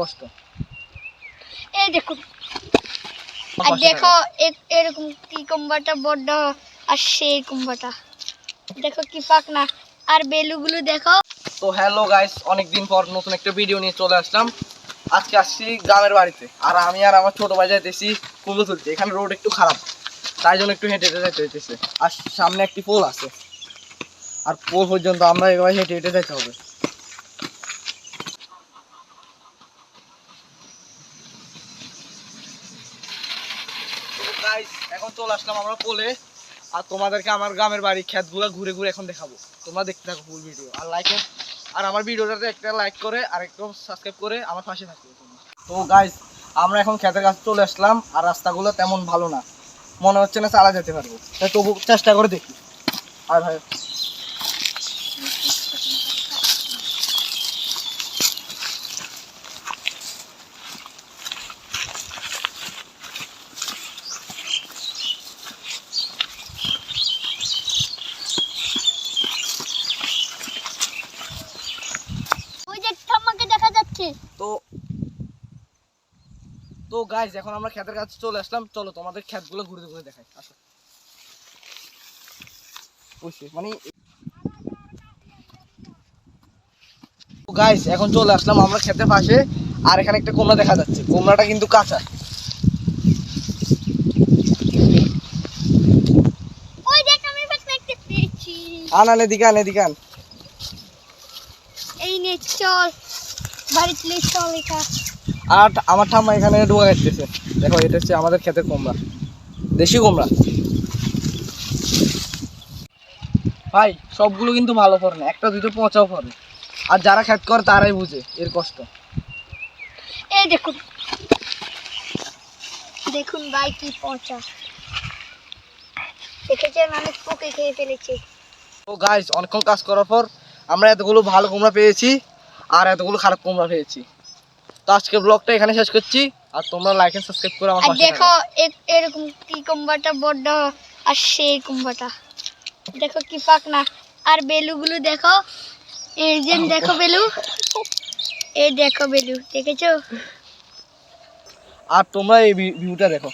কষ্ট। এই দেখুন আর দেখো এরকম কি কুম্বাটা বড্ড আর সেই কুম্বাটা দেখো কি পাক না আর বেলুগুলো দেখো। তো হ্যালো গাইস অনেকদিন পর নতুন একটা ভিডিও নিয়ে চলে আসলাম। আজকে আসছি গ্রামের বাড়িতে। আর আমি আর আমার ছোট ভাই যাইতেছি কুমড়ো তুলতে। এখানে রোড একটু খারাপ। তাই জন্য একটু হেঁটে হেঁটে যাইতে হইতেছে। আর সামনে একটি পোল আছে। আর পোল পর্যন্ত আমরা এবার হেঁটে হেঁটে যেতে হবে। Guys, এখন চলে আসলাম আমরা পোলে আর তোমাদেরকে আমার গ্রামের বাড়ি ক্ষেতগুলো ঘুরে ঘুরে এখন দেখাবো। তোমরা দেখতে থাকো ফুল ভিডিও আর লাইক আর আমার ভিডিওটাতে একটা লাইক করে আর একটু সাবস্ক্রাইব করে আমার পাশে থাকবে। তো গাইস আমরা এখন ক্ষেতের কাছে চলে আসলাম আর রাস্তাগুলো তেমন ভালো না। মনে হচ্ছে না চালা যেতে পারব। তাই তবু চেষ্টা করে দেখি। আর ভাই ওই যে ঠাম্মাকে দেখা যাচ্ছে তো তো গাইস এখন আমরা ক্ষেতের কাছে চলে আসলাম। চলো তোমাদের ক্ষেতগুলো ঘুরে ঘুরে দেখাই। আসো। মানে গাইস এখন চলে আসলাম আমরা ক্ষেতের পাশে। আর এখানে একটা কোমড়া দেখা যাচ্ছে। কোমড়াটা কিন্তু কাঁচা। আন আন এদিকে আন এদিকে আন। এই নে চল। বাড়িতে লে চল এটা আর আমার ঠাম্মা এখানে ঢোকা যাচ্ছে দেখো এটা হচ্ছে আমাদের ক্ষেতের কোমড়া। দেশি কোমড়া। ভাই সবগুলো কিন্তু ভালো ফলে না একটা দুটো পচাও ফলে আর যারা ক্ষেত করে তারাই বুঝে এর কষ্ট। এই দেখুন। দেখুন ভাই কি পচা। দেখেছেন অনেক পোকে খেয়ে ফেলেছে। তো গাইস অনেকক্ষণ কাজ করার পর আমরা এতগুলো ভালো কুমড়া পেয়েছি। আর এতগুলো খারাপ কুমড়া পেয়েছি তো আজকে ব্লগটা এখানে শেষ করছি আর তোমরা লাইক এন্ড সাবস্ক্রাইব করে আমার পাশে দেখো এরকম কি কুম্বাটা বড্ড আর সেই কুম্বাটা দেখো কি পাক না আর বেলুগুলো দেখো। এই যে দেখো বেলু। এই দেখো বেলু দেখেছ? আর তোমরা এই ভিউটা দেখো।